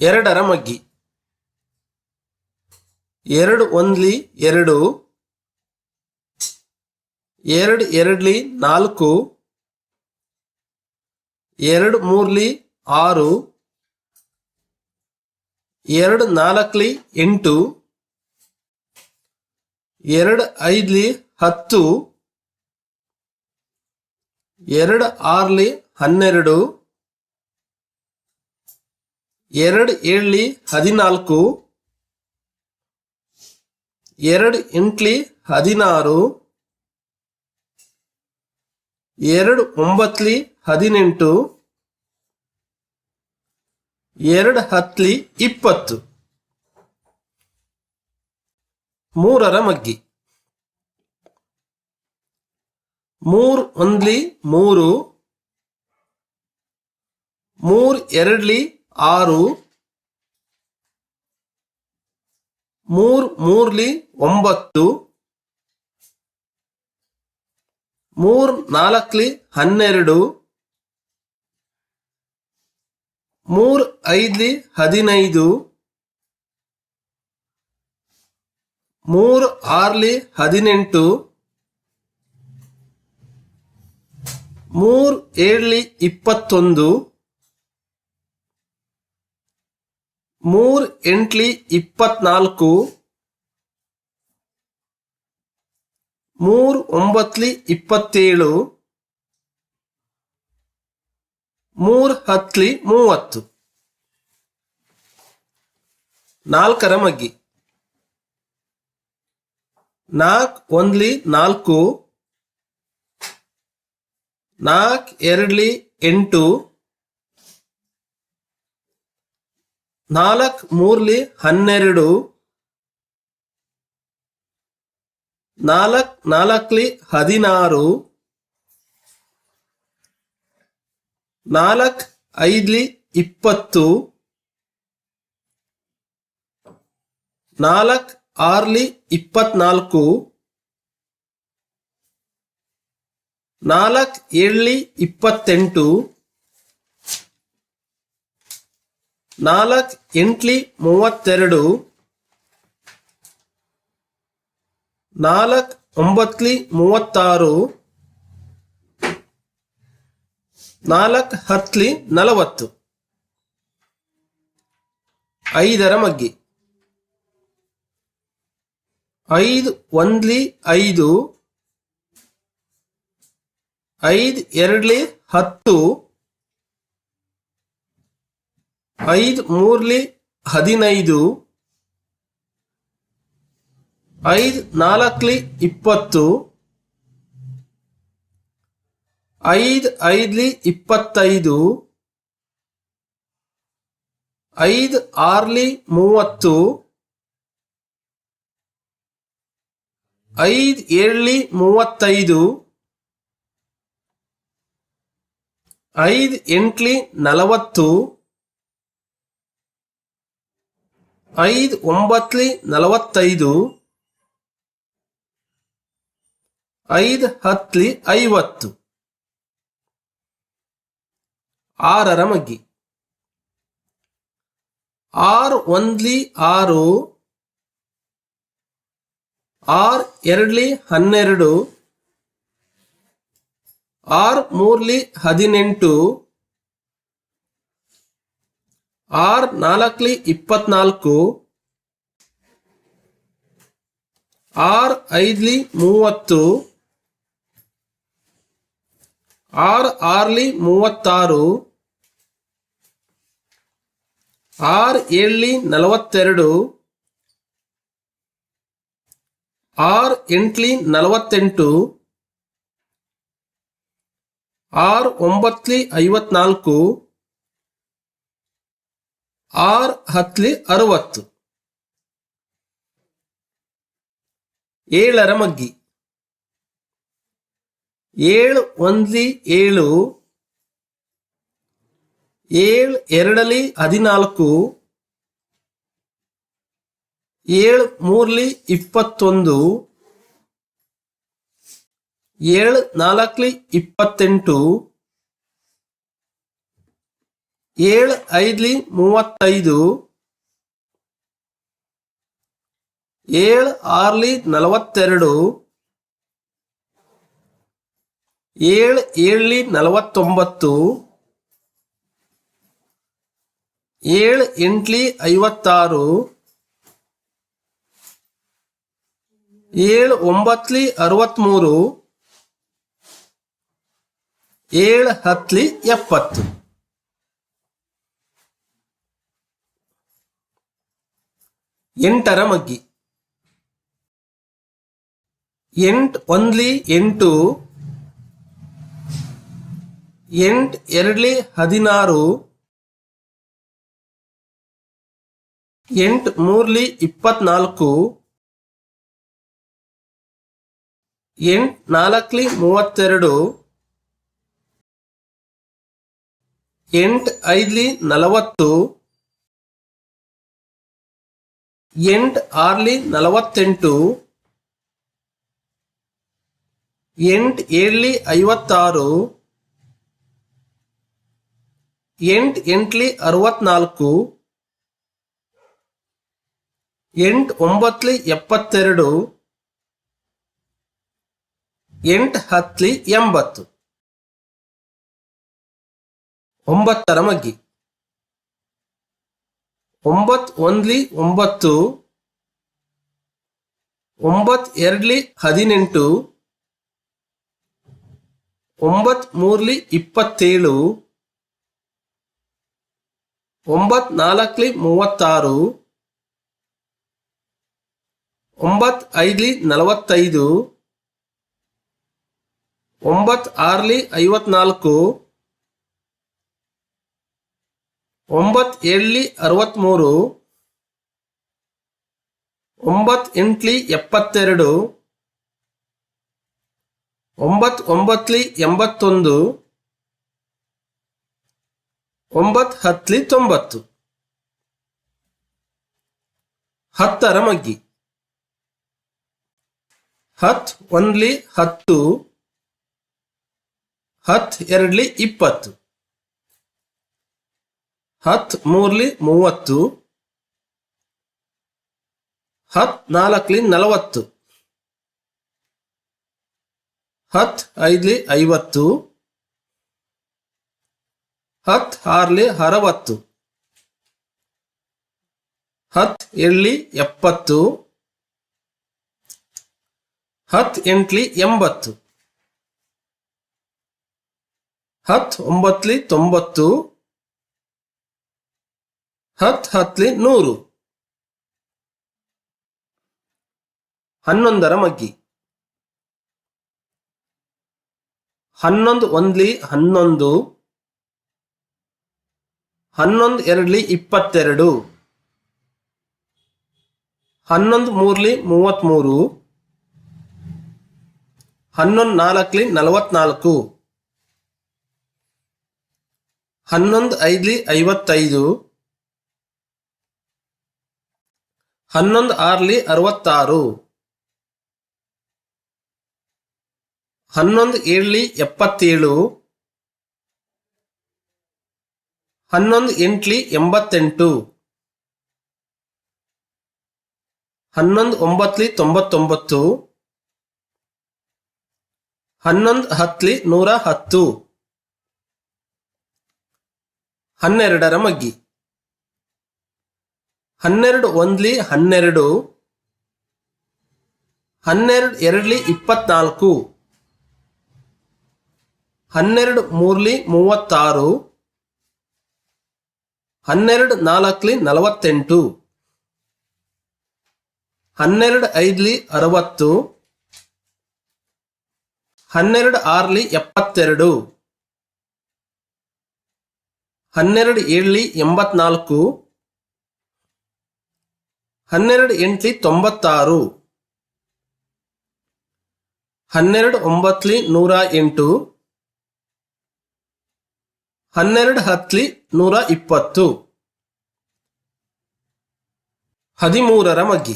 ಎರಡರ ಮಗ್ಗಿ. ಎರಡು ಒಂದ್ಲಿ ಎರಡು. ಎರಡು ಎರಡ್ಲಿ ನಾಲ್ಕು. ಎರಡು ಮೂರ್ಲಿ ಆರು. ಎರಡು ನಾಲ್ಕಲಿ ಎಂಟು. ಎರಡು ಐದ್ಲಿ ಹತ್ತು. ಎರಡು ಆರ್ಲಿ ಹನ್ನೆರಡು. ಎರಡು ಏಳ್ಲಿ ಹದಿನಾಲ್ಕು, ಎರಡು ಎಂಟ್ಲಿ ಹದಿನಾರು, ಎರಡು ಒಂಬತ್ಲಿ ಹದಿನೆಂಟು, ಎರಡು ಹತ್ಲಿ ಇಪ್ಪತ್ತು. ಮೂರರ ಮಗ್ಗಿ. ಮೂರು ಒಂದ್ಲಿ ಮೂರು, ಮೂರ್ ಎರಡ್ಲಿ ಆರು, ಮೂರ್, ಮೂರ್ಲಿ ಒಂಬತ್ತು, ಮೂರ್, ನಾಲ್ಕಲಿ ಹನ್ನೆರಡು, ಮೂರ್, ಐದ್ಲಿ ಹದಿನೈದು, ಮೂರ್, ಆರ್ಲಿ ಹದಿನೆಂಟು, ಮೂರ್, ಏಳ್ಲಿ ಇಪ್ಪತ್ತೊಂದು ಮೂರ್ ಎಂಟ್ಲಿ ಇಪ್ಪತ್ನಾಲ್ಕು. ಮೂರ್ ಒಂಬತ್ಲಿ ಇಪ್ಪತ್ತೇಳು. ಮೂರ್ ಹತ್ಲಿ ಮೂವತ್ತು. ನಾಲ್ಕರ ಮಗ್ಗಿ. ನಾಲ್ಕ್ ಒಂದ್ಲಿ ನಾಲ್ಕು. ನಾಲ್ಕ್ ಎರಡ್ಲಿ ಎಂಟು. ನಾಲ್ಕ್, ಮೂರ್ಲಿ, ಹನ್ನೆರಡು. ನಾಲ್ಕ್, ನಾಲ್ಕ್ಲಿ, ಹದಿನಾರು. ನಾಲ್ಕ್, ಐದ್ಲಿ, ಇಪ್ಪತ್ತು. ನಾಲ್ಕ್, ಆರ್ಲಿ, ಇಪ್ಪತ್ನಾಲ್ಕು. ನಾಲ್ಕ್, ಏಳ್ಲಿ, ಇಪ್ಪತ್ತೆಂಟು. ನಾಲ್ಕ್ ಎಂಟ್ಲಿ ಮೂವತ್ತೆರಡು. ನಾಲ್ಕು ಒಂಬತ್ಲಿ ಮೂವತ್ತಾರು. ನಾಲ್ಕು ಹತ್ಲಿ ನಲವತ್ತು. ಐದರ ಮಗ್ಗಿ. ಐದು ಒಂದ್ಲಿ ಐದು. ಐದು ಎರಡ್ಲಿ ಹತ್ತು. ಐದು ಮೂರ್ಲಿ ಹದಿನೈದು, ಐದು ನಾಲ್ಕಲಿ ಇಪ್ಪತ್ತು, ಐದು ಐದ್ಲಿ ಇಪ್ಪತ್ತೈದು, ಐದು ಆರ್ಲಿ ಮೂವತ್ತು, ಐದು ಏಳ್ಲಿ ಮೂವತ್ತೈದು, ಐದು ಎಂಟ್ಲಿ ನಲವತ್ತು ಐದು, ಒಂಬತ್ಲಿ, ನಲವತ್ತೈದು. ಐದು, ಹತ್ಲಿ, ಐವತ್ತು. ಆರರ ಮಗ್ಗಿ. ಆರು, ಒಂದ್ಲಿ, ಆರು. ಆರ್, ಎರಡ್ಲಿ, ಹನ್ನೆರಡು. ಆರ್, ಮೂರ್ಲಿ, ಹದಿನೆಂಟು. ಆರ್ ನಾಲ್ಕಲಿ ಇಪ್ಪತ್ನಾಲ್ಕು. ಆರ್ ಐದ್ಲಿ ಮೂವತ್ತು. ಆರ್ ಆರ್ಲಿ ಮೂವತ್ತಾರು. ಆರ್ ಏಳ್ಲಿ ನಲವತ್ತೆರಡು. ಆರ್ ಎಂಟ್ಲಿ ನಲವತ್ತೆಂಟು. ಆರ್ ಒಂಬತ್ಲಿ ಐವತ್ನಾಲ್ಕು. ಆರ್ ಹತ್ಲಿ ಅರವತ್ತು. ಏಳರ ಮಗ್ಗಿ. ಏಳು ಒಂದ್ಲಿ ಏಳು. ಏಳು ಎರಡಲಿ ಹದಿನಾಲ್ಕು. ಏಳು ಮೂರ್ಲಿ ಇಪ್ಪತ್ತೊಂದು. ಏಳು ನಾಲ್ಕಲಿ ಇಪ್ಪತ್ತೆಂಟು. ಏಳು, ಐದ್ಲಿ ಮೂವತ್ತೈದು. ಏಳು, ಆರ್ಲಿ ನಲವತ್ತೆರಡು. ಏಳು, ಏಳ್ಲಿ ನಲವತ್ತೊಂಬತ್ತು. ಏಳು, ಎಂಟ್ಲಿ ಐವತ್ತಾರು. ಏಳು, ಒಂಬತ್ಲಿ ಅರವತ್ಮೂರು. ಏಳು ಹತ್ತಲಿ ಎಪ್ಪತ್ತು. ಎಂಟರ ಮಗ್ಗಿ. ಎಂಟ್ ಒಂದ್ಲಿ ಎಂಟು, ಎಂಟ್ ಎರಡ್ಲಿ ಹದಿನಾರು, ಎಂಟ್ ಮೂರ್ಲಿ ಇಪ್ಪತ್ನಾಲ್ಕು, ಎಂಟ್ ನಾಲ್ಕಲಿ ಮೂವತ್ತೆರಡು, ಎಂಟ್ ಐದ್ಲಿ ನಲವತ್ತು ಎಂಟ್ ಆರ್ಲಿ ನಲವತ್ತೆಂಟು, ಎಂಟು ಏಳ್ಲಿ ಐವತ್ತಾರು, ಎಂಟು ಎಂಟ್ಲಿ ಅರವತ್ನಾಲ್ಕು, ಎಂಟು ಒಂಬತ್ತಲಿ ಎಪ್ಪತ್ತೆರಡು, ಎಂಟು ಹತ್ತಲಿ ಎಂಬತ್ತು. ಒಂಬತ್ತರ ಮಗ್ಗಿ. ಒಂಬತ್ ಒಂದ್ಲಿ ಒಂಬತ್ತು, ಒಂಬತ್ ಎರಡ್ಲಿ ಹದಿನೆಂಟು, ಒಂಬತ್ ಮೂರ್ಲಿ ಇಪ್ಪತ್ತೇಳು, ಒಂಬತ್ ನಾಲ್ಕಲಿ ಮೂವತ್ತಾರು, ಒಂಬತ್ ಐದ್ಲಿ ನಲವತ್ತೈದು, ಒಂಬತ್ ಆರ್ಲಿ ಐವತ್ನಾಲ್ಕು ಒಂಬತ್ ಏಳ್ಲಿ ಅರವತ್ಮೂರು ಒಂಬತ್ ಎಂಟ್ಲಿ ಎಪ್ಪತ್ತೆರಡು ಒಂಬತ್ ಒಂಬತ್ಲಿ ಎಂಬತ್ತೊಂದು ಒಂಬತ್ ಹತ್ತಲಿ ತೊಂಬತ್ತು. ಹತ್ತರ ಮಗ್ಗಿ. ಹತ್ ಒಂದ್ಲಿ ಹತ್ತು ಹತ್ ಎರಡ್ಲಿ ಇಪ್ಪತ್ತು. ಹತ್ ಮೂರ್ಲಿ ಮೂವತ್ತು. ಹತ್ ನಾಲ್ಕಲಿ ನಲವತ್ತು. ಹತ್ ಐದ್ಲಿ ಐವತ್ತು. ಹತ್ ಆರ್ಲಿ ಅರವತ್ತು. ಹತ್ ಏಳ್ಲಿ ಎಪ್ಪತ್ತು. ಹತ್ ಎಂಟ್ಲಿ ಎಂಬತ್ತು. ಹತ್ ಒಂಬತ್ಲಿ ತೊಂಬತ್ತು. ಹತ್ ಹತ್ಲಿ ನೂರು. ಹನ್ನೊಂದರ ಮಗ್ಗಿ. ಹನ್ನೊಂದು ಒಂದ್ಲಿ ಹನ್ನೊಂದು. ಹನ್ನೊಂದು ಎರಡ್ಲಿ ಇಪ್ಪತ್ತೆರಡು. ಹನ್ನೊಂದು ಮೂರ್ಲಿ ಮೂವತ್ಮೂರು. ಹನ್ನೊಂದು ನಾಲ್ಕಲಿ ನಲವತ್ನಾಲ್ಕು. ಹನ್ನೊಂದು ಐದ್ಲಿ ಐವತ್ತೈದು. ಹನ್ನೊಂದು ಆರ್ಲಿ ಅರವತ್ತಾರು. ಹನ್ನೊಂದು ಏಳ್ಲಿ ಎಪ್ಪತ್ತೇಳು. ಹನ್ನೊಂದು ಎಂಟ್ಲಿ ಎಂಬತ್ತೆಂಟು. ಹನ್ನೊಂದು ಒಂಬತ್ಲಿ ತೊಂಬತ್ತೊಂಬತ್ತು. ಹನ್ನೊಂದು ಹತ್ಲಿ ನೂರ ಹತ್ತು. ಹನ್ನೆರಡರ ಮಗ್ಗಿ. ಹನ್ನೆರಡು ಒಂದ್ಲಿ ಹನ್ನೆರಡು ಹನ್ನೆರಡು ಎರಡ್ಲಿ ಇಪ್ಪತ್ನಾಲ್ಕು, ಹನ್ನೆರಡು ಮೂರ್ಲಿ ಮೂವತ್ತಾರು, ಹನ್ನೆರಡು ನಾಲ್ಕಲಿ ನಲವತ್ತೆಂಟು, ಹನ್ನೆರಡು ಐದ್ಲಿ ಅರವತ್ತು, ಹನ್ನೆರಡು ಆರ್ಲಿ ಎಪ್ಪತ್ತೆರಡು, ಹನ್ನೆರಡು ಏಳ್ಲಿ ಎಂಬತ್ನಾಲ್ಕು ಹನ್ನೆರಡು ಎಂಟ್ಲಿ ತೊಂಬತ್ತಾರು. ಹನ್ನೆರಡು ಒಂಬತ್ಲಿ ನೂರ ಎಂಟು. ಹನ್ನೆರಡು ಹತ್ಲಿ ನೂರ ಇಪ್ಪತ್ತು. ಹದಿಮೂರರ ಮಗ್ಗಿ.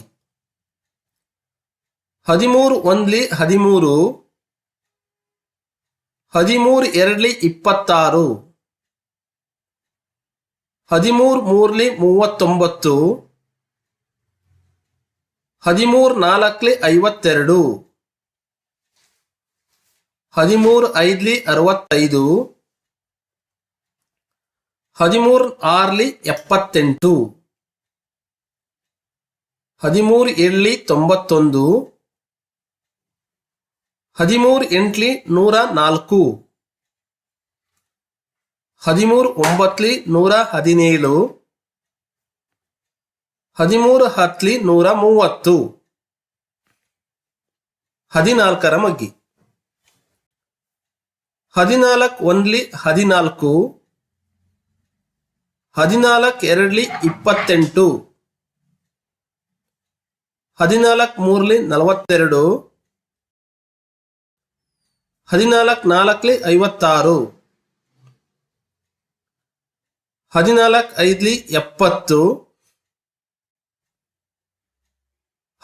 ಹದಿಮೂರು ಒಂದ್ಲಿ ಹದಿಮೂರು. ಹದಿಮೂರು ಎರಡ್ಲಿ ಇಪ್ಪತ್ತಾರು. ಹದಿಮೂರು ಮೂರ್ಲಿ ಮೂವತ್ತೊಂಬತ್ತು. ಹದಿಮೂರು ನಾಲ್ಕಲಿ ಐವತ್ತೆರಡು. ಹದಿಮೂರು ಐದ್ಲಿ ಅರವತ್ತೈದು. ಹದಿಮೂರು ಆರ್ಲಿ ಎಪ್ಪತ್ತೆಂಟು. ಹದಿಮೂರು ಏಳ್ಲಿ ತೊಂಬತ್ತೊಂದು. ಹದಿಮೂರು ಎಂಟ್ಲಿ ನೂರ ನಾಲ್ಕು. ಹದಿಮೂರು ಒಂಬತ್ಲಿ ನೂರ ಹದಿನೇಳು. ಹದಿಮೂರು ಹತ್ಲಿ ನೂರ ಮೂವತ್ತು. ಹದಿನಾಲ್ಕರ ಮಗ್ಗಿ. ಹದಿನಾಲ್ಕು ಒಂದ್ಲಿ ಹದಿನಾಲ್ಕು. ಹದಿನಾಲ್ಕು ಎರಡ್ಲಿ ಇಪ್ಪತ್ತೆಂಟು. ಹದಿನಾಲ್ಕು ಮೂರ್ಲಿ ನಲವತ್ತೆರಡು. ಹದಿನಾಲ್ಕು ನಾಲ್ಕಲಿ ಐವತ್ತಾರು. ಹದಿನಾಲ್ಕು ಐದ್ಲಿ ಎಪ್ಪತ್ತು.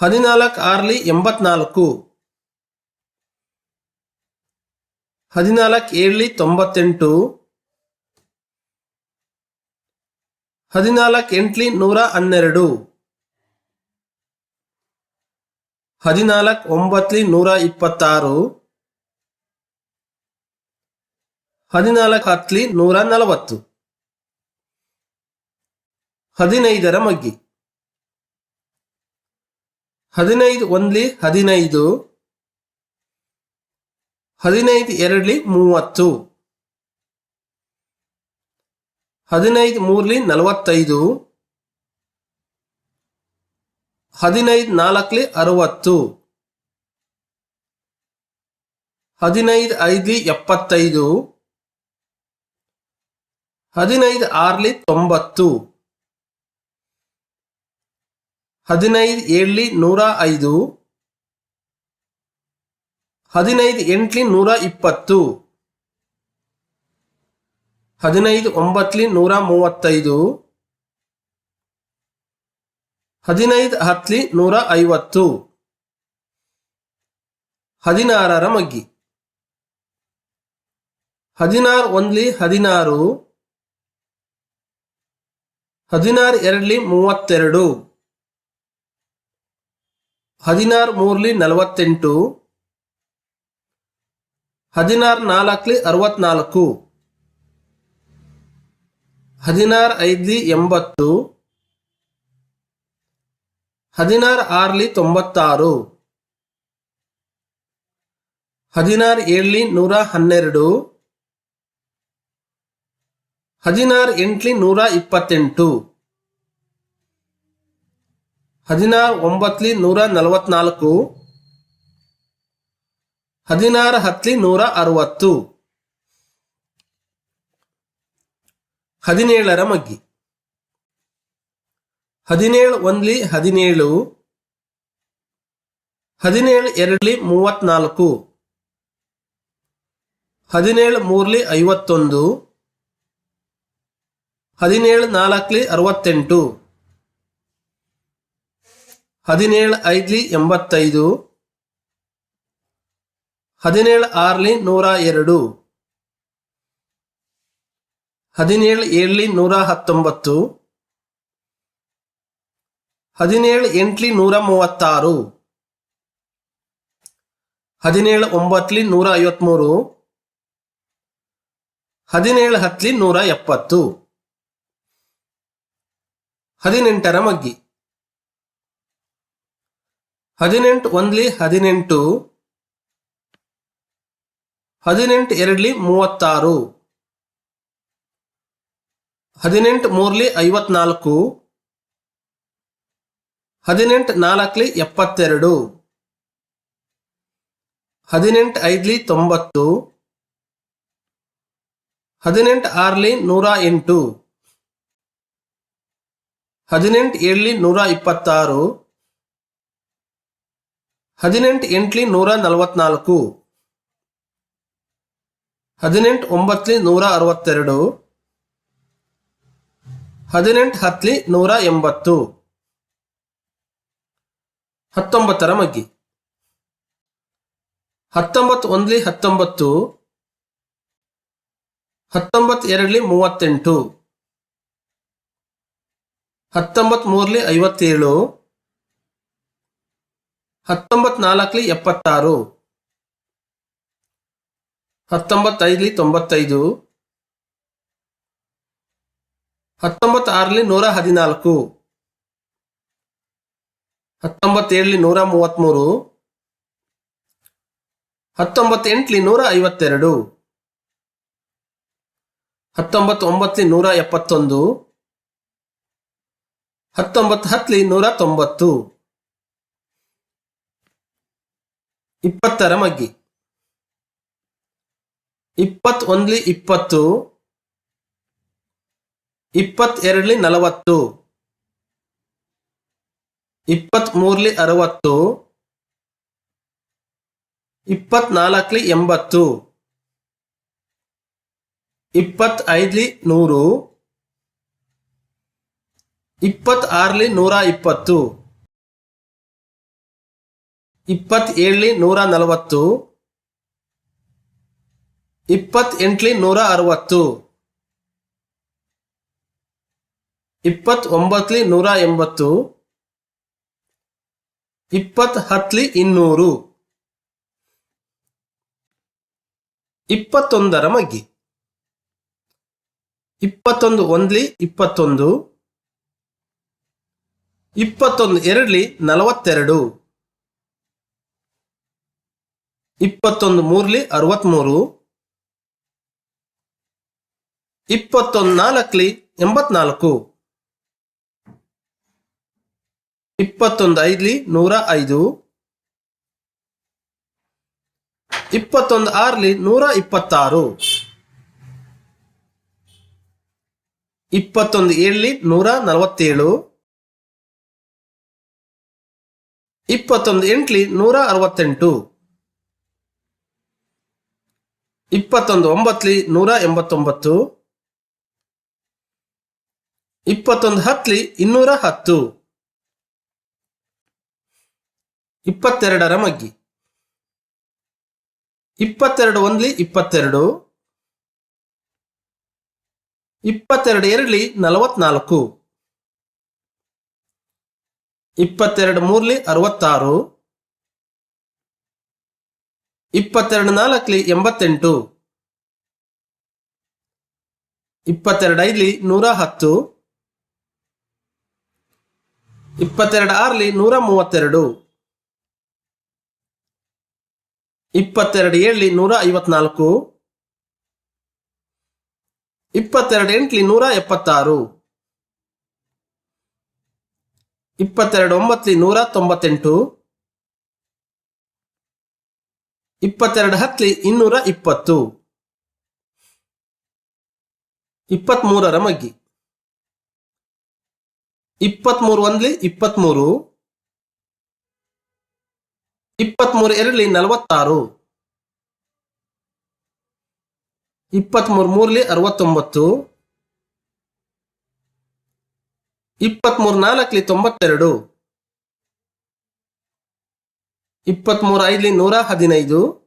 ಹದಿನಾಲ್ಕು ಆರ್ಲಿ ಎಂಬತ್ನಾಲ್ಕು. ಹದಿನಾಲ್ಕು ಏಳ್ಲಿ ತೊಂಬತ್ತೆಂಟು. ಹದಿನಾಲ್ಕು ಎಂಟ್ಲಿ ನೂರ ಹನ್ನೆರಡು. ಹದಿನಾಲ್ಕು ಒಂಬತ್ಲಿ ನೂರ ಇಪ್ಪತ್ತಾರು. ಹದಿನಾಲ್ಕು ಹತ್ಲಿ ನೂರ ನಲವತ್ತು. ಹದಿನೈದರ ಮಗ್ಗಿ. ಹದಿನೈದು, ಒಂದ್ಲಿ ಹದಿನೈದು. ಹದಿನೈದು, ಎರಡ್ಲಿ ಮೂವತ್ತು. ಹದಿನೈದು, ಮೂರ್ಲಿ ನಲವತ್ತೈದು. ಹದಿನೈದು, ನಾಲ್ಕಲಿ ಅರವತ್ತು. ಹದಿನೈದು, ಐದ್ಲಿ ಎಪ್ಪತ್ತೈದು. ಹದಿನೈದು, ಆರ್ಲಿ ತೊಂಬತ್ತು. ಹದಿನೈದು ಏಳ್ಲಿ ನೂರ ಐದು. ಹದಿನೈದು ಎಂಟ್ಲಿ ನೂರ ಇಪ್ಪತ್ತು. ಹದಿನೈದು ಒಂಬತ್ಲಿ ನೂರ ಮೂವತ್ತೈದು. ಹದಿನೈದು ಹತ್ಲಿ ನೂರ ಐವತ್ತು. ಹದಿನಾರರ ಮಗ್ಗಿ. ಹದಿನಾರು ಒಂದ್ಲಿ ಹದಿನಾರು. ಹದಿನಾರು ಎರಡ್ಲಿ ಮೂವತ್ತೆರಡು. ಹದಿನಾರು ಮೂರ್ಲಿ ನಲವತ್ತೆಂಟು. ಹದಿನಾರು ನಾಲ್ಕಲಿ ಅರವತ್ನಾಲ್ಕು. ಹದಿನಾರು ಐದ್ಲಿ ಎಂಬತ್ತು. ಹದಿನಾರು ಆರ್ಲಿ ತೊಂಬತ್ತಾರು. ಹದಿನಾರು ಏಳ್ಲಿ ನೂರ ಹನ್ನೆರಡು. ಹದಿನಾರು ಎಂಟ್ಲಿ ನೂರ ಇಪ್ಪತ್ತೆಂಟು. ಹದಿನಾರು ಒಂಬತ್ತಲಿ ನೂರ ನಲವತ್ನಾಲ್ಕು. ಹದಿನಾರು ಹತ್ತಲಿ ನೂರ ಅರವತ್ತು. ಹದಿನೇಳರ ಮಗ್ಗಿ. ಹದಿನೇಳು ಒಂದ್ಲಿ ಹದಿನೇಳು. ಹದಿನೇಳು ಎರಡ್ಲಿ ಮೂವತ್ನಾಲ್ಕು. ಹದಿನೇಳು ಮೂರ್ಲಿ ಐವತ್ತೊಂದು. ಹದಿನೇಳು ನಾಲ್ಕಲಿ ಅರವತ್ತೆಂಟು. ಹದಿನೇಳು ಐದ್ಲಿ ಎಂಬತ್ತೈದು. ಹದಿನೇಳು ಆರ್ಲಿ ನೂರ ಎರಡು. ಹದಿನೇಳು ಏಳ್ಲಿ ನೂರ ಹತ್ತೊಂಬತ್ತು. ಹದಿನೇಳು ಎಂಟ್ಲಿ ನೂರ ಮೂವತ್ತಾರು. ಹದಿನೇಳು ಒಂಬತ್ತಲಿ ನೂರ ಐವತ್ಮೂರು. ಹದಿನೇಳು ಹತ್ತಲಿ ನೂರ ಎಪ್ಪತ್ತು. ಹದಿನೆಂಟರ ಮಗ್ಗಿ. ಹದಿನೆಂಟು, ಒಂದ್ಲಿ ಹದಿನೆಂಟು. ಹದಿನೆಂಟು, ಎರಡ್ಲಿ ಮೂವತ್ತಾರು. ಹದಿನೆಂಟು, ಮೂರ್ಲಿ ಐವತ್ನಾಲ್ಕು. ಹದಿನೆಂಟು, ನಾಲ್ಕಲಿ ಎಪ್ಪತ್ತೆರಡು. ಹದಿನೆಂಟು, ಐದ್ಲಿ ತೊಂಬತ್ತು. ಹದಿನೆಂಟು, ಆರ್ಲಿ ನೂರ ಎಂಟು. ಹದಿನೆಂಟು, ಏಳ್ಲಿ ನೂರ ಇಪ್ಪತ್ತಾರು. ಹದಿನೆಂಟು ಎಂಟ್ಲಿ ನೂರ ನಲವತ್ನಾಲ್ಕು. ಹದಿನೆಂಟು ಒಂಬತ್ತಲಿ ನೂರ ಅರವತ್ತೆರಡು. ಹದಿನೆಂಟು ಹತ್ತಲಿ ನೂರ ಎಂಬತ್ತು. ಹತ್ತೊಂಬತ್ತರ ಮಗ್ಗಿ. ಹತ್ತೊಂಬತ್ತು ಒಂದ್ಲಿ ಹತ್ತೊಂಬತ್ತು. ಹತ್ತೊಂಬತ್ತು ಎರಡ್ಲಿ ಮೂವತ್ತೆಂಟು. ಹತ್ತೊಂಬತ್ತು ಮೂರ್ಲಿ ಐವತ್ತೇಳು. ಹತ್ತೊಂಬತ್ ನಾಲ್ಕಲಿ ಎಪ್ಪತ್ತಾರು. ಹತ್ತೊಂಬತ್ತೈದಲಿ ತೊಂಬತ್ತೈದು. ಹತ್ತೊಂಬತ್ತಾರಲಿ ನೂರ ಹದಿನಾಲ್ಕು. ಹತ್ತೊಂಬತ್ತೇಳಲಿ ನೂರ ಮೂವತ್ತ್ಮೂರು ಹತ್ತೊಂಬತ್ತೆಂಟಲಿ ನೂರ ಐವತ್ತೆರಡು. ಹತ್ತೊಂಬತ್ತೊಂಬತ್ತಲಿ ನೂರ ಎಪ್ಪತ್ತೊಂದು. ಹತ್ತೊಂಬತ್ತು ಹತ್ತಲಿ ನೂರ ತೊಂಬತ್ತು. ಇಪ್ಪತ್ತರ ಮಗ್ಗಿ. ಇಪ್ಪತ್ ಒಂದ್ಲಿ ಇಪ್ಪತ್ತು, ಇಪ್ಪತ್ತೆರಡ್ಲಿ ನಲವತ್ತು ಇಪ್ಪತ್ ಮೂರ್ಲಿ ಅರವತ್ತು ಇಪ್ಪತ್ನಾಲ್ಕಲಿ ಎಂಬತ್ತು, ಇಪ್ಪತ್ತೈದ್ಲಿ ನೂರು, ಇಪ್ಪತ್ತಾರ್ಲಿ ನೂರ ಇಪ್ಪತ್ತು. ಇಪ್ಪತ್ತೇಳಲಿ ನೂರ ನಲವತ್ತು. ಇಪ್ಪತ್ತೆಂಟ್ಲಿ ನೂರ ಅರವತ್ತು. ಇಪ್ಪತ್ತೊಂಬತ್ತಲಿ ನೂರ ಎಂಬತ್ತು. ಇಪ್ಪತ್ತು ಹತ್ತಲಿ ಇನ್ನೂರು. ಇಪ್ಪತ್ತೊಂದರ ಮಗ್ಗಿ. ಇಪ್ಪತ್ತೊಂದು ಒಂದ್ಲಿ ಇಪ್ಪತ್ತೊಂದು. ಇಪ್ಪತ್ತೊಂದು ಎರಡ್ಲಿ ನಲವತ್ತೆರಡು. ಇಪ್ಪತ್ತೊಂದು ಮೂರ್ಲಿ ಅರವತ್ಮೂರು. ಇಪ್ಪತ್ತೊಂದು ನಾಲ್ಕಲಿ ಎಂಬತ್ನಾಲ್ಕು. ಇಪ್ಪತ್ತೊಂದು ಐದ್ಲಿ ನೂರ ಐದು. ಇಪ್ಪತ್ತೊಂದು ಆರ್ಲಿ ನೂರ ಇಪ್ಪತ್ತಾರು. ಇಪ್ಪತ್ತೊಂದು ಏಳ್ಲಿ ನೂರ ನಲವತ್ತೇಳು. ಇಪ್ಪತ್ತೊಂದು ಎಂಟ್ಲಿ ನೂರ ಅರವತ್ತೆಂಟು. ಇಪ್ಪತ್ತೊಂದು ಒಂಬತ್ತಲಿ ನೂರ ಎಂಬತ್ತೊಂಬತ್ತು. ಇಪ್ಪತ್ತೊಂದು ಹತ್ತಲಿ ಇನ್ನೂರ ಹತ್ತು. ಇಪ್ಪತ್ತೆರಡರ ಮಗ್ಗಿ. ಇಪ್ಪತ್ತೆರಡು ಒಂದ್ಲಿ ಇಪ್ಪತ್ತೆರಡು. ಇಪ್ಪತ್ತೆರಡು ಎರಡ್ಲಿ ನಲವತ್ನಾಲ್ಕು. ಇಪ್ಪತ್ತೆರಡು ಮೂರ್ಲಿ ಅರವತ್ತಾರು. ಇಪ್ಪತ್ತೆರಡು ನಾಲ್ಕಲಿ ಎಂಬತ್ತೆಂಟು. ಇಪ್ಪತ್ತೆರಡು ಐದ್ಲಿ ನೂರ ಹತ್ತು ಇಪ್ಪತ್ತೆರಡು ಆರ್ಲಿ ನೂರ ಮೂವತ್ತೆರಡು ಇಪ್ಪತ್ತೆರಡು ಏಳ್ಲಿ ನೂರ ಐವತ್ನಾಲ್ಕು ಇಪ್ಪತ್ತೆರಡು ಎಂಟ್ಲಿ ನೂರ ಎಪ್ಪತ್ತಾರು ಇಪ್ಪತ್ತೆರಡು ಒಂಬತ್ತಲಿ ನೂರ ತೊಂಬತ್ತೆಂಟು ಇಪ್ಪತ್ತೆರಡು ಹತ್ಲಿ ಇನ್ನೂರ ಇಪ್ಪತ್ತು. ಇಪ್ಪತ್ಮೂರರ ಮಗ್ಗಿ. ಇಪ್ಪತ್ಮೂರು ಒಂದ್ಲಿ ಇಪ್ಪತ್ಮೂರು. ಇಪ್ಪತ್ಮೂರು ಎರಡ್ಲಿ ನಲವತ್ತಾರು. ಇಪ್ಪತ್ಮೂರು ಮೂರ್ಲಿ ಅರವತ್ತೊಂಬತ್ತು. ಇಪ್ಪತ್ಮೂರು ನಾಲ್ಕಲಿ ತೊಂಬತ್ತೆರಡು. ಇಪ್ಪತ್ಮೂರು ಐದ್ಲಿ ನೂರ ಹದಿನೈದು.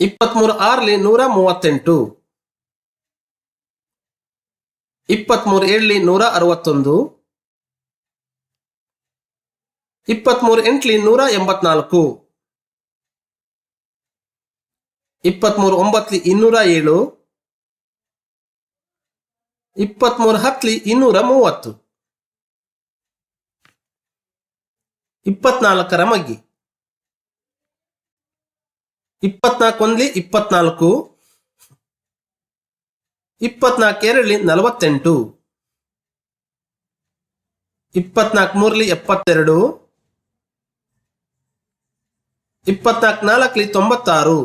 ಇಪ್ಪತ್ಮೂರು ಆರ್ಲಿ ನೂರ ಮೂವತ್ತೆಂಟು. ಇಪ್ಪತ್ಮೂರು ಏಳ್ಲಿ ನೂರ ಅರವತ್ತೊಂದು. ಇಪ್ಪತ್ಮೂರು ಎಂಟ್ಲಿ ನೂರ ಎಂಬತ್ನಾಲ್ಕು. ಇಪ್ಪತ್ಮೂರು ಒಂಬತ್ಲಿ ಇನ್ನೂರ ಏಳು. ಇಪ್ಪತ್ಮೂರು ಹತ್ಲಿ ಇನ್ನೂರ ಮೂವತ್ತು. ಇಪ್ಪತ್ನಾಲ್ಕರ ಮಗ್ಗಿ. ಇಪ್ಪತ್ನಾಲ್ಕು ಒಂದ್ಲಿ ಇಪ್ಪತ್ನಾಲ್ಕು. ಇಪ್ಪತ್ನಾಲ್ಕು ಎರಡ್ಲಿ ನಲವತ್ತೆಂಟು. ಇಪ್ಪತ್ನಾಲ್ಕು ಮೂರ್ಲಿ ಎಪ್ಪತ್ತೆರಡು. ಇಪ್ಪತ್ನಾಲ್ಕು ನಾಲ್ಕಲಿ ತೊಂಬತ್ತಾರು.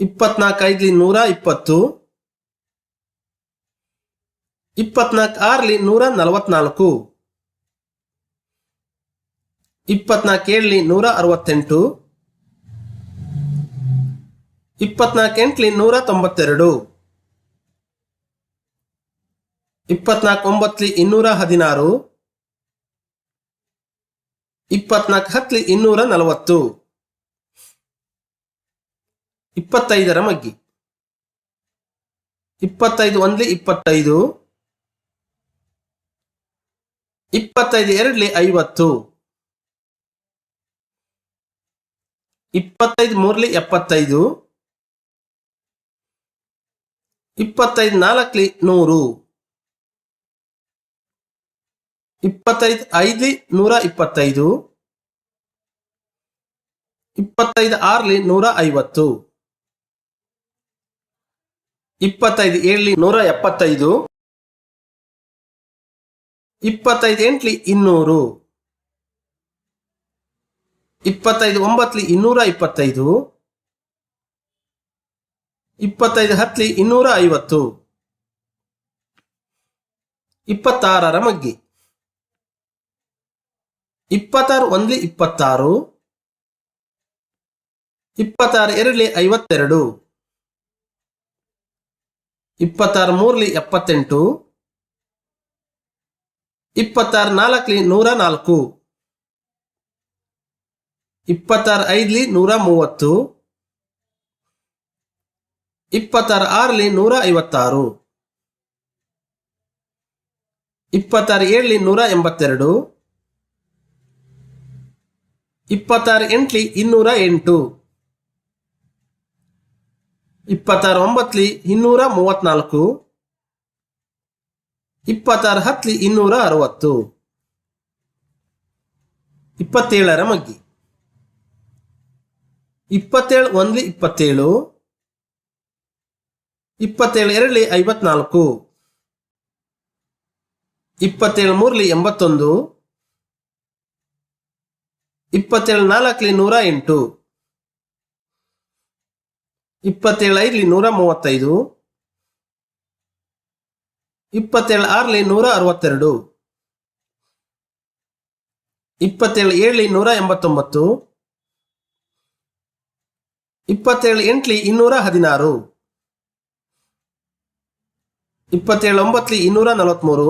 ಇಪ್ಪತ್ನಾಲ್ಕು ಐದ್ಲಿ ನೂರ ಇಪ್ಪತ್ತು. ಇಪ್ಪತ್ನಾಲ್ಕು ಆರ್ಲಿ ನೂರ ನಲವತ್ನಾಲ್ಕು. ಇಪ್ಪತ್ನಾಲ್ಕು ಏಳ್ಲಿ ನೂರ ಅರವತ್ತೆಂಟು. ಇಪ್ಪತ್ನಾಲ್ಕು ಎಂಟ್ಲಿ ನೂರ ತೊಂಬತ್ತೆರಡು. ಇಪ್ಪತ್ನಾಲ್ಕು ಒಂಬತ್ಲಿ ಇನ್ನೂರ ಹದಿನಾರು. ಇಪ್ಪತ್ನಾಲ್ಕು ಹತ್ಲಿ ಇನ್ನೂರ ನಲವತ್ತು. ಇಪ್ಪತ್ತೈದರ ಮಗ್ಗಿ. ಇಪ್ಪತ್ತೈದು ಒಂದ್ಲಿ ಇಪ್ಪತ್ತೈದು. ಇಪ್ಪತ್ತೈದು ಎರಡ್ಲಿ ಐವತ್ತು. ಇಪ್ಪತ್ತೈದು ಮೂರ್ಲಿ ಎಪ್ಪತ್ತೈದು. ಇಪ್ಪತ್ತೈದು ನಾಲ್ಕಲಿ ನೂರು. ಇಪ್ಪತ್ತೈದು ಐದ್ಲಿ ನೂರ ಇಪ್ಪತ್ತೈದು. ಇಪ್ಪತ್ತೈದು ಆರ್ಲಿ ನೂರ ಐವತ್ತು. ಇಪ್ಪತ್ತೈದು ಏಳ್ಲಿ ನೂರ ಎಪ್ಪತ್ತೈದು. ಇಪ್ಪತ್ತೈದು ಎಂಟ್ಲಿ ಇನ್ನೂರು. ಇಪ್ಪತ್ತೈದು ಒಂಬತ್ತಲಿ ಇನ್ನೂರ ಇಪ್ಪತ್ತೈದು. ಇಪ್ಪತ್ತೈದು ಹತ್ತಲಿ ಇನ್ನೂರ ಐವತ್ತು. ಇಪ್ಪತ್ತಾರರ ಮಗ್ಗಿ. ಇಪ್ಪತ್ತಾರು, ಒಂದ್ಲಿ ಇಪ್ಪತ್ತಾರು. ಇಪ್ಪತ್ತಾರು, ಎರಡ್ಲಿ ಐವತ್ತೆರಡು. ಇಪ್ಪತ್ತಾರು, ಮೂರ್ಲಿ ಎಪ್ಪತ್ತೆಂಟು. ಇಪ್ಪತ್ತಾರು, ನಾಲ್ಕಲಿ ನೂರ ನಾಲ್ಕು. ಇಪ್ಪತ್ತಾರು ಐದ್ಲಿ ನೂರ ಮೂವತ್ತು. ಇಪ್ಪತ್ತಾರು ಆರ್ಲಿ ನೂರ ಐವತ್ತಾರು. ಇಪ್ಪತ್ತಾರು ಏಳ್ಲಿ ನೂರ ಎಂಬತ್ತೆರಡು. ಇಪ್ಪತ್ತಾರು ಎಂಟ್ಲಿ ಇನ್ನೂರ ಎಂಟು. ಇಪ್ಪತ್ತಾರು ಒಂಬತ್ತಲಿ ಇನ್ನೂರ ಮೂವತ್ನಾಲ್ಕು. ಇಪ್ಪತ್ತಾರು ಹತ್ತಲಿ ಇನ್ನೂರ ಅರವತ್ತು. ಇಪ್ಪತ್ತೇಳರ ಮಗ್ಗಿ. ಇಪ್ಪತ್ತೇಳು ಒಂದ್ಲಿ ಇಪ್ಪತ್ತೇಳು ಇಪ್ಪತ್ತೇಳು ಎರಡ್ಲಿ ಐವತ್ನಾಲ್ಕು, ಇಪ್ಪತ್ತೇಳು ಮೂರ್ಲಿ ಎಂಬತ್ತೊಂದು, ಇಪ್ಪತ್ತೇಳು ನಾಲ್ಕಲಿ ನೂರ ಎಂಟು, ಇಪ್ಪತ್ತೇಳು ಐದ್ಲಿ ನೂರ ಮೂವತ್ತೈದು, ಇಪ್ಪತ್ತೇಳು ಆರ್ಲಿ ನೂರ ಅರವತ್ತೆರಡು, ಇಪ್ಪತ್ತೇಳು ಏಳ್ಲಿ ನೂರ ಎಂಬತ್ತೊಂಬತ್ತು ಇಪ್ಪತ್ತೇಳು ಎಂಟ್ಲಿ ಇನ್ನೂರ ಹದಿನಾರು. ಇಪ್ಪತ್ತೇಳು ಒಂಬತ್ಲಿ ಇನ್ನೂರ ನಲವತ್ಮೂರು.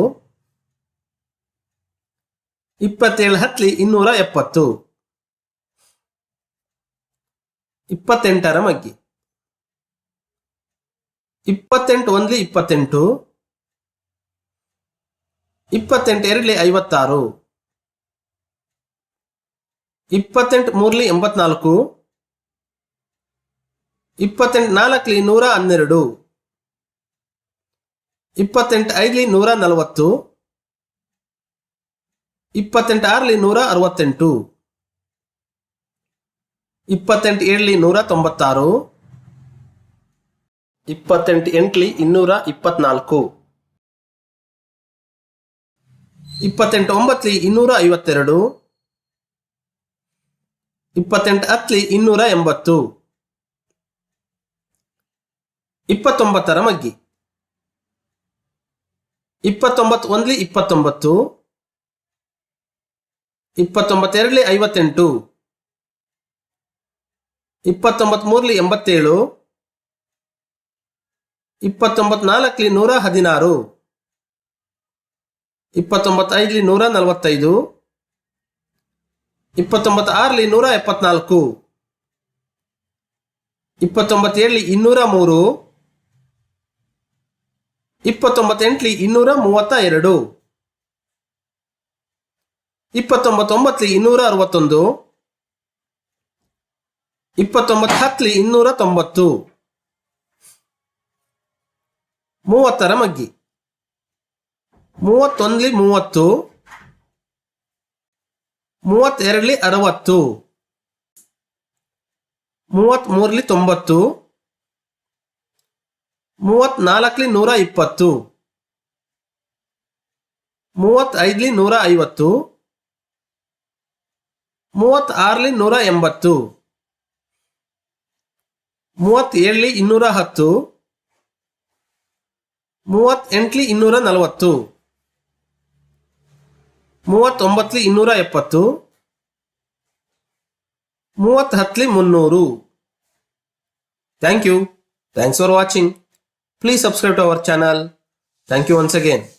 ಇಪ್ಪತ್ತೇಳು ಹತ್ತಲಿ ಇನ್ನೂರ ಎಪ್ಪತ್ತು. ಇಪ್ಪತ್ತೆಂಟರ ಮಗ್ಗಿ. ಇಪ್ಪತ್ತೆಂಟು ಒಂದ್ಲಿ ಇಪ್ಪತ್ತೆಂಟು. ಇಪ್ಪತ್ತೆಂಟು ಎರಡ್ಲಿ ಐವತ್ತಾರು. ಇಪ್ಪತ್ತೆಂಟು ಮೂರ್ಲಿ ಎಂಬತ್ನಾಲ್ಕು. ಇಪ್ಪತ್ತೆಂಟು ನಾಲ್ಕಲಿ ನೂರ ಹನ್ನೆರಡು. ಇಪ್ಪತ್ತೆಂಟು ಐದಲಿ ನೂರ ನಲವತ್ತು. ಇಪ್ಪತ್ತೆಂಟು ಆರಲಿ ನೂರ ಅರವತ್ತೆಂಟು. ಇಪ್ಪತ್ತೆಂಟು ಏಳಲಿ ನೂರ ತೊಂಬತ್ತಾರು. ಇಪ್ಪತ್ತೆಂಟು ಎಂಟಲಿ ಇನ್ನೂರ ಇಪ್ಪತ್ನಾಲ್ಕು. ಇಪ್ಪತ್ತೆಂಟು ಒಂಬತ್ತಲಿ ಇನ್ನೂರ ಐವತ್ತೆರಡು. ಇಪ್ಪತ್ತೆಂಟು ಹತ್ತಲಿ ಇನ್ನೂರ ಎಂಬತ್ತು. ಇಪ್ಪತ್ತೊಂಬತ್ತರ ಮಗ್ಗಿ. ಇಪ್ಪತ್ತೊಂಬತ್ತು, ಒಂದ್ಲಿ ಇಪ್ಪತ್ತೊಂಬತ್ತು. ಇಪ್ಪತ್ತೊಂಬತ್ತೆರಡ್ಲಿ ಐವತ್ತೆಂಟು. ಇಪ್ಪತ್ತೊಂಬತ್ ಮೂರ್ಲಿ ಎಂಬತ್ತೇಳು. ಇಪ್ಪತ್ತೊಂಬತ್ ನಾಲ್ಕಲಿ ನೂರ ಹದಿನಾರು. ಇಪ್ಪತ್ತೊಂಬತ್ತೈದ್ಲಿ ನೂರ ನಲವತ್ತೈದು. ಇಪ್ಪತ್ತೊಂಬತ್ತು ಆರ್ಲಿ ನೂರ ಎಪ್ಪತ್ನಾಲ್ಕು. ಇಪ್ಪತ್ತೊಂಬತ್ತೇಳಲಿ ಇನ್ನೂರ ಮೂರು. ಇಪ್ಪತ್ತೊಂಬತ್ತೆಂಟ್ಲಿ ಇನ್ನೂರ ಮೂವತ್ತ ಎರಡು. ಇಪ್ಪತ್ತೊಂಬತ್ತೊಂಬತ್ತಲಿ ಇನ್ನೂರ ಅರವತ್ತೊಂದು. ಇಪ್ಪತ್ತೊಂಬತ್ತು ಹತ್ತಲಿ ಇನ್ನೂರ ತೊಂಬತ್ತು. ಮೂವತ್ತರ ಮಗ್ಗಿ. ಮೂವತ್ತೊಂದ್ಲಿ ಮೂವತ್ತು. ಮೂವತ್ತೆರಡ್ಲಿ ಅರವತ್ತು. ಮೂವತ್ಮೂರ್ಲಿ ತೊಂಬತ್ತು. ಮೂವತ್ನಾಲ್ಕಲಿ ನೂರ ಇಪ್ಪತ್ತು. ಮೂವತ್ತೈದ್ಲಿ ನೂರ ಐವತ್ತು. ಮೂವತ್ತಾರಲಿ ನೂರ ಎಂಬತ್ತು. ಮೂವತ್ತೇಳಲಿ ಇನ್ನೂರ ಹತ್ತು. ಮೂವತ್ತೆಂಟ್ಲಿ ಇನ್ನೂರ ನಲವತ್ತು. ಮೂವತ್ತೊಂಬತ್ತಲಿ ಇನ್ನೂರ ಎಪ್ಪತ್ತು. ಮೂವತ್ತು ಹತ್ತಲಿ ಮುನ್ನೂರು. Thank you. Thanks for watching. Please subscribe to our channel. Thank you once again.